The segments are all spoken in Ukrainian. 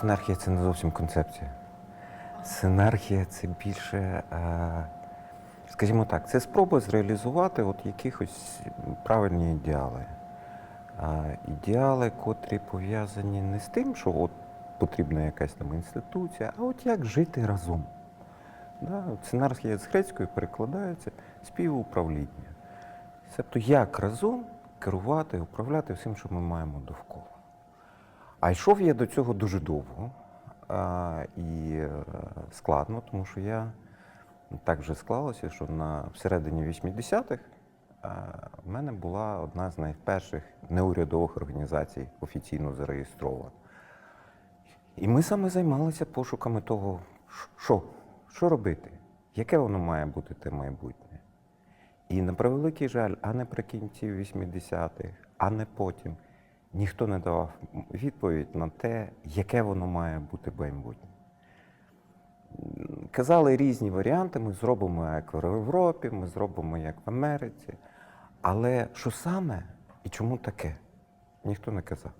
синархія це не зовсім концепція. Синархія це більше, е, скажімо так, це спроба зреалізувати от якихось правильні ідеали. Ідеали, котрі пов'язані не з тим, що от потрібна якась там інституція, а от як жити разом. Да? Синархія з грецької перекладається співуправління. Тобто як разом керувати, управляти всім, що ми маємо довкола. А йшов я до цього дуже довго а, і е, складно, тому що я так вже склалося, що на всередині 80-х а, в мене була одна з найперших неурядових організацій офіційно зареєстрована. І ми саме займалися пошуками того, що, що робити, яке воно має бути те майбутнє. І на превеликий жаль, а наприкінці 80-х, а не потім, ніхто не давав відповідь на те, яке воно має бути майбутнє. Казали різні варіанти, ми зробимо як в Європі, ми зробимо як в Америці. Але що саме і чому таке, ніхто не казав.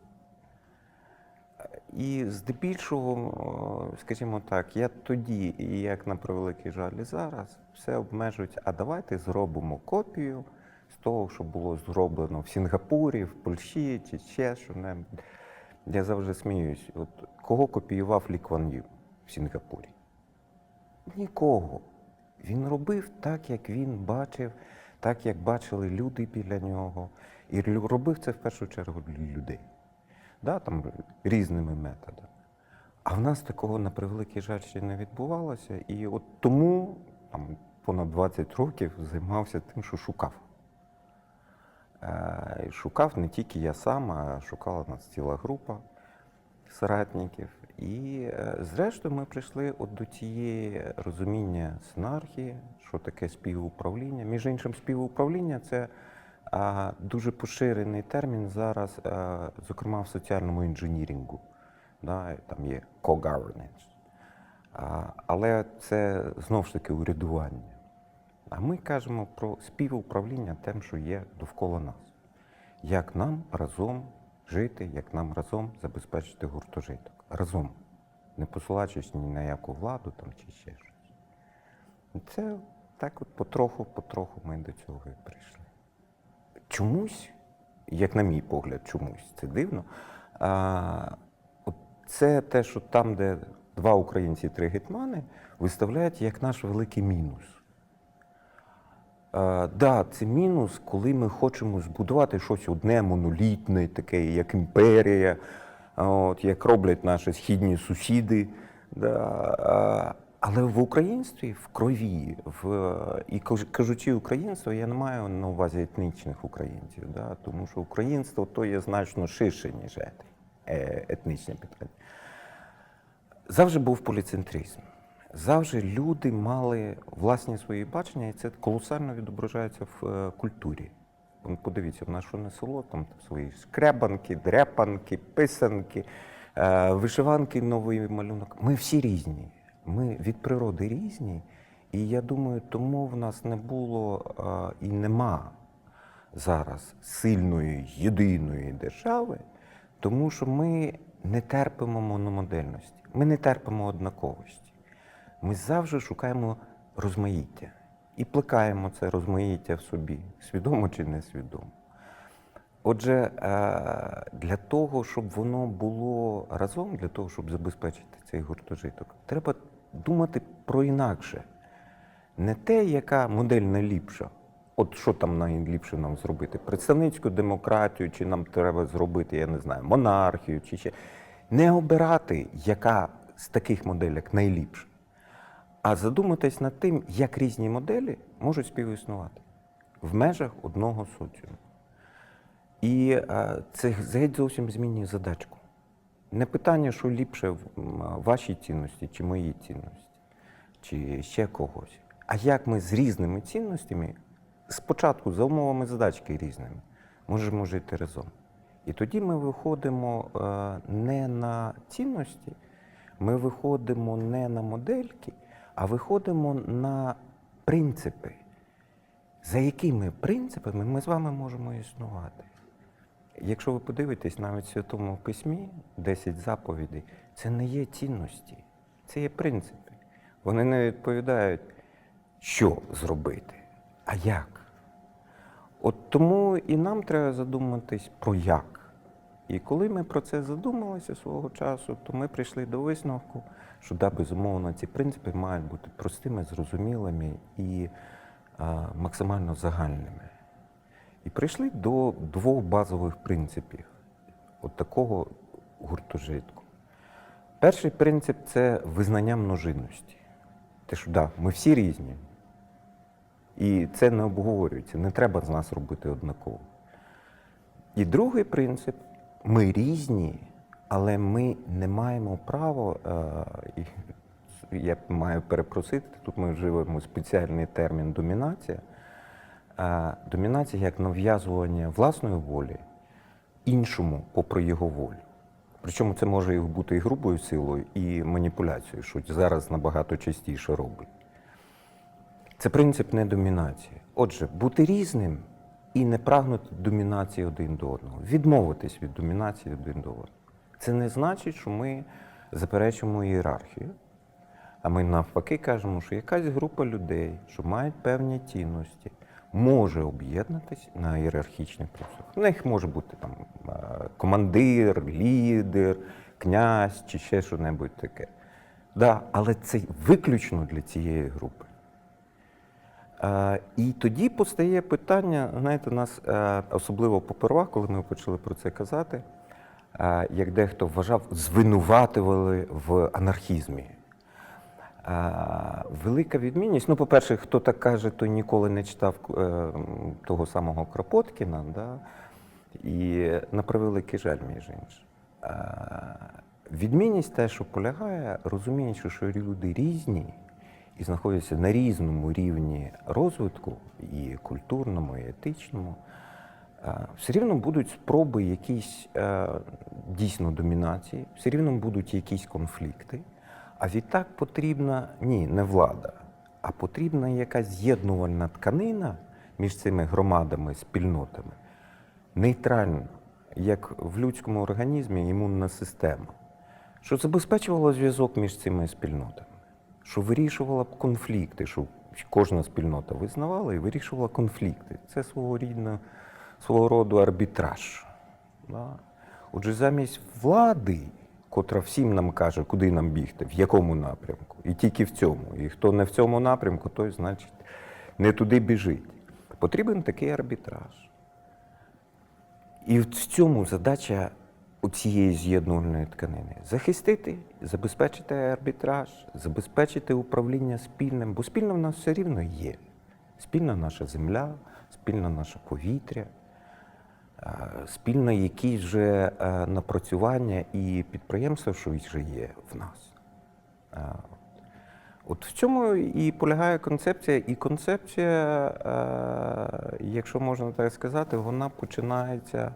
І здебільшого, скажімо так, я тоді, як на превеликий жаль, і зараз, все обмежується, а давайте зробимо копію з того, що було зроблено в Сінгапурі, в Польщі чи ще що-небудь. Я завжди сміюсь, от кого копіював Лі Кван Ю в Сінгапурі? Нікого. Він робив так, як він бачив, так, як бачили люди біля нього. І робив це в першу чергу для людей да, там, різними методами. А в нас такого, на превеликий жаль, ще не відбувалося. І от тому там, понад 20 років займався тим, що шукав. Шукав не тільки я сам, а шукала нас ціла група соратників. І е, зрештою ми прийшли от до цієї розуміння синархії, що таке співуправління. Між іншим, співуправління це дуже поширений термін зараз, зокрема в соціальному інженірінгу. Там є co-governance. Але це знову ж таки урядування. А ми кажемо про співуправління тим, що є довкола нас. Як нам разом жити, як нам разом забезпечити гуртожиток. Разом. Не посилаючись ні на яку владу там, чи ще щось. Це так от потроху, потроху ми до цього і прийшли. Чомусь, як на мій погляд, чомусь це дивно. А, це те, що там, де два українці три гетьмани, виставляють як наш великий мінус. Так, да, це мінус, коли ми хочемо збудувати щось одне монолітне, таке, як імперія, от, як роблять наші східні сусіди. Да. Але в українстві, в крові, в, і кажучи українство, я не маю на увазі етнічних українців, да, тому що українство то є значно ширше, ніж е, етнічне питання. Завжди був поліцентризм. Завжди люди мали власні свої бачення, і це колосально відображається в е, культурі. Подивіться, в наше не село, там свої шкребанки, дрепанки, писанки, е, вишиванки, новий малюнок. Ми всі різні. Ми від природи різні. І я думаю, тому в нас не було е, і нема зараз сильної єдиної держави, тому що ми не терпимо мономодельності, ми не терпимо однаковості. Ми завжди шукаємо розмаїття і плекаємо це розмаїття в собі, свідомо чи несвідомо. Отже, е, для того, щоб воно було разом, для того, щоб забезпечити цей гуртожиток, треба думати про інакше. Не те, яка модель найліпша. От що там найліпше нам зробити? Представницьку демократію, чи нам треба зробити, я не знаю, монархію, чи ще. Не обирати, яка з таких моделек найліпша, а задуматись над тим, як різні моделі можуть співіснувати в межах одного соціуму. І е, це геть зовсім змінює задачку. Не питання, що ліпше в вашій цінності чи моїй цінності, чи ще когось. А як ми з різними цінностями, спочатку за умовами задачки різними, можемо жити разом. І тоді ми виходимо е, не на цінності, ми виходимо не на модельки, а виходимо на принципи. За якими принципами ми з вами можемо існувати? якщо ви подивитесь навіть в Святому Письмі 10 заповідей, це не є цінності, це є принципи. Вони не відповідають, що зробити, а як. От тому і нам треба задуматись про як. І коли ми про це задумалися свого часу, то ми прийшли до висновку, що да, безумовно, ці принципи мають бути простими, зрозумілими і а, максимально загальними. І прийшли до двох базових принципів от такого гуртожитку. Перший принцип це визнання множинності. Те, що да, ми всі різні. І це не обговорюється, не треба з нас робити однаково. І другий принцип ми різні, але ми не маємо права, е, я маю перепросити, тут ми вживаємо спеціальний термін домінація. Е, Домінація як нав'язування власної волі іншому попри його волю. Причому це може бути і грубою силою, і маніпуляцією, що зараз набагато частіше робить. Це принцип не домінації. Отже, бути різним і не прагнути домінації один до одного, відмовитись від домінації один до одного. Це не значить, що ми заперечуємо ієрархію, а ми навпаки кажемо, що якась група людей, що мають певні цінності, може об'єднатися на ієрархічних принципах. В них може бути там е, командир, лідер, князь чи ще що-небудь таке. Да, але це виключно для цієї групи. Е, І тоді постає питання, знаєте, нас е, особливо попервах, коли ми почали про це казати, е, як дехто вважав, звинуватували в анархізмі. Велика відмінність. Ну, по-перше, хто так каже, той ніколи не читав того самого Кропоткіна, да? і на превеликий жаль, між іншим. Відмінність те, що полягає, розуміючи, що люди різні і знаходяться на різному рівні розвитку, і культурному, і етичному, е, все рівно будуть спроби якісь е, дійсно домінації, все рівно будуть якісь конфлікти. А відтак потрібна ні, не влада, а потрібна якась з'єднувальна тканина між цими громадами, спільнотами, нейтральна, як в людському організмі імунна система, що забезпечувала зв'язок між цими спільнотами, що вирішувала б конфлікти, що кожна спільнота визнавала і вирішувала конфлікти. Це свого рідного, свого роду арбітраж. Да? Отже, замість влади, котра всім нам каже, куди нам бігти, в якому напрямку, і тільки в цьому. І хто не в цьому напрямку, той, значить, не туди біжить. Потрібен такий арбітраж. І в цьому задача у цієї з'єднувальної тканини захистити, забезпечити арбітраж, забезпечити управління спільним, бо спільно в нас все рівно є. Спільна наша земля, спільне наше повітря, е, спільне якісь вже е, напрацювання і підприємства, що вже є в нас. Е, От в цьому і полягає концепція, і концепція, якщо можна так сказати, вона починається.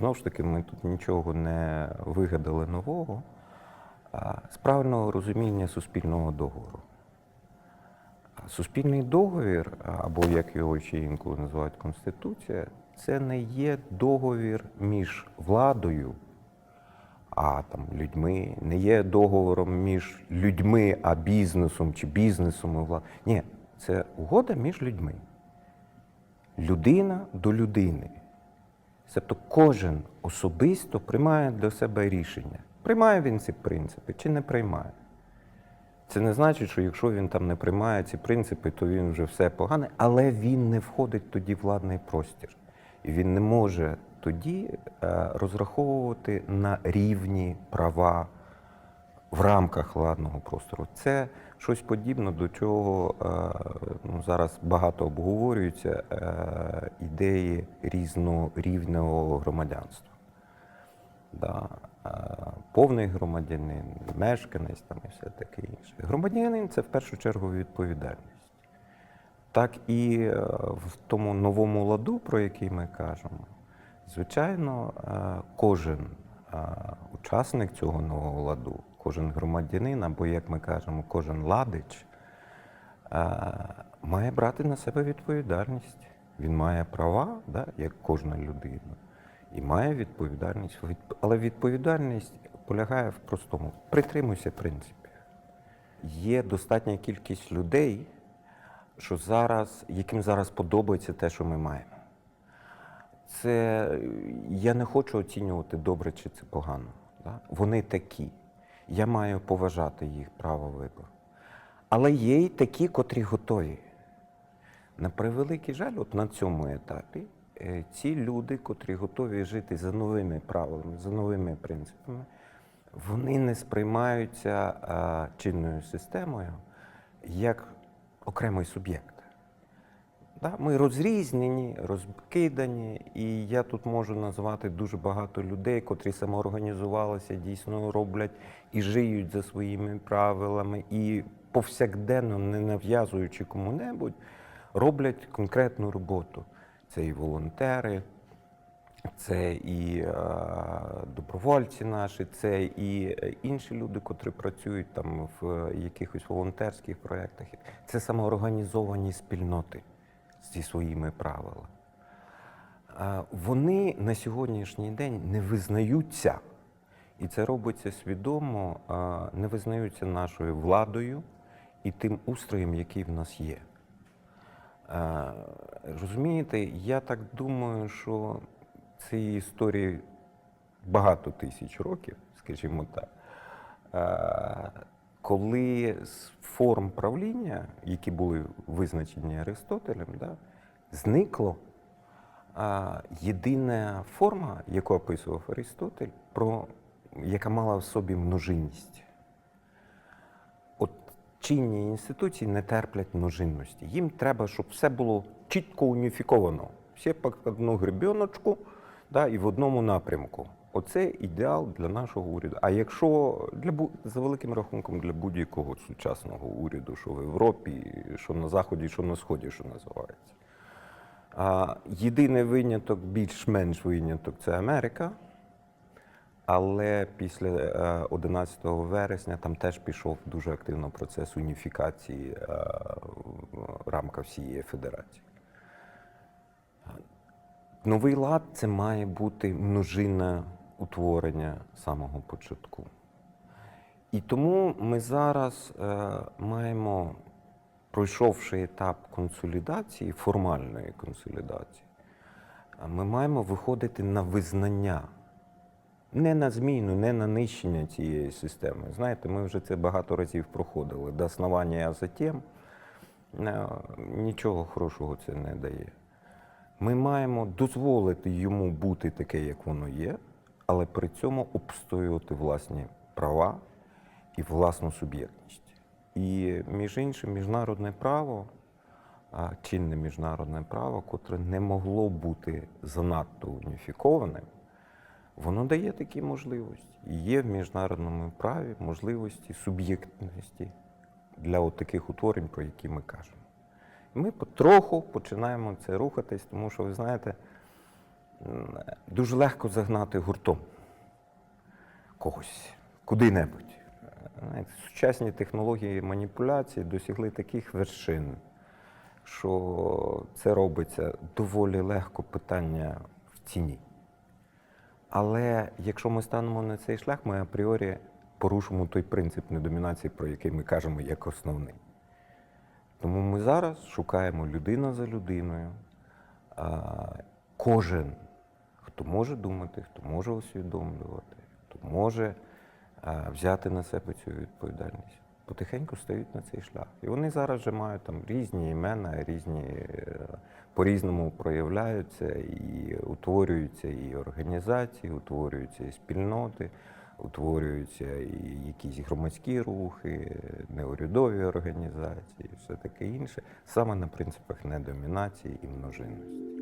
Знову ж таки, ми тут нічого не вигадали нового, а з правильного розуміння суспільного договору. Суспільний договір, або як його ще інколи називають Конституція, це не є договір між владою, а там людьми, не є договором між людьми, а бізнесом чи бізнесом і владою. Ні, це угода між людьми. Людина до людини. Тобто кожен особисто приймає для себе рішення. Приймає він ці принципи чи не приймає. Це не значить, що якщо він там не приймає ці принципи, то він вже все погане, але він не входить тоді в владний простір. І він не може тоді е, розраховувати на рівні права в рамках владного простору. Це щось подібне до чого е, ну, зараз багато обговорюється е, ідеї різнорівневого громадянства. Да. е, Повний громадянин, мешканець там і все таке інше. Громадянин це в першу чергу відповідальність. Так і в тому новому ладу, про який ми кажемо, звичайно, кожен учасник цього нового ладу, кожен громадянин, або, як ми кажемо, кожен ладич, е, має брати на себе відповідальність. Він має права, да, як кожна людина. і має відповідальність. Але відповідальність полягає в простому: притримуйся принципів. Є достатня кількість людей, що зараз, яким зараз подобається те, що ми маємо. Це я не хочу оцінювати добре чи це погано. Да? Вони такі. Я маю поважати їх право вибору. Але є й такі, котрі готові. На превеликий жаль, от на цьому етапі е, ці люди, котрі готові жити за новими правилами, за новими принципами, вони не сприймаються чинною системою як окремий суб'єкт. Да? Ми розрізнені, розкидані, і я тут можу назвати дуже багато людей, котрі самоорганізувалися, дійсно роблять і жиють за своїми правилами, і повсякденно, не нав'язуючи кому-небудь, роблять конкретну роботу. Це і волонтери, це і добровольці наші, це і е, інші люди, котрі працюють там в е, якихось волонтерських проєктах. Це самоорганізовані спільноти зі своїми правилами. Вони на сьогоднішній день не визнаються, і це робиться свідомо, не визнаються нашою владою і тим устроєм, який в нас є. Розумієте, я так думаю, що цієї історії багато тисяч років, скажімо так, коли з форм правління, які були визначені Аристотелем, да, зникло а, єдина форма, яку описував Аристотель, про, яка мала в собі множинність. От чинні інституції не терплять множинності. Їм треба, щоб все було чітко уніфіковано. Всі під одну гребіночку да, і в одному напрямку. Оце ідеал для нашого уряду. А якщо для за великим рахунком для будь-якого сучасного уряду, що в Європі, що на Заході, що на Сході, що називається. А, єдиний виняток, більш-менш виняток це Америка. Але після е, 11 вересня там теж пішов дуже активно процес уніфікації е, в рамках всієї федерації. Новий лад це має бути множинне утворення самого початку. І тому ми зараз е, маємо, пройшовши етап консолідації, формальної консолідації, е, ми маємо виходити на визнання не на зміну, не на нищення цієї системи. Знаєте, ми вже це багато разів проходили. До основання, а затім е, нічого хорошого це не дає. Ми маємо дозволити йому бути таке, як воно є, але при цьому обстоювати власні права і власну суб'єктність. І між іншим, міжнародне право, чинне міжнародне право, котре не могло бути занадто уніфікованим, воно дає такі можливості. І є в міжнародному праві можливості суб'єктності для от таких утворень, про які ми кажемо. Ми потроху починаємо це рухатись, тому що, ви знаєте, дуже легко загнати гуртом когось куди-небудь. Сучасні технології маніпуляції досягли таких вершин, що це робиться доволі легко питання в ціні. Але якщо ми станемо на цей шлях, ми апріорі порушимо той принцип недомінації, про який ми кажемо як основний. Тому ми зараз шукаємо людина за людиною. Кожен, хто може думати, хто може усвідомлювати, хто може а, взяти на себе цю відповідальність, потихеньку стають на цей шлях. І вони зараз вже мають там різні імена, різні е, по-різному проявляються і утворюються і організації, утворюються і спільноти, утворюються і якісь громадські рухи, неурядові організації, все таке інше, саме на принципах недомінації і множинності.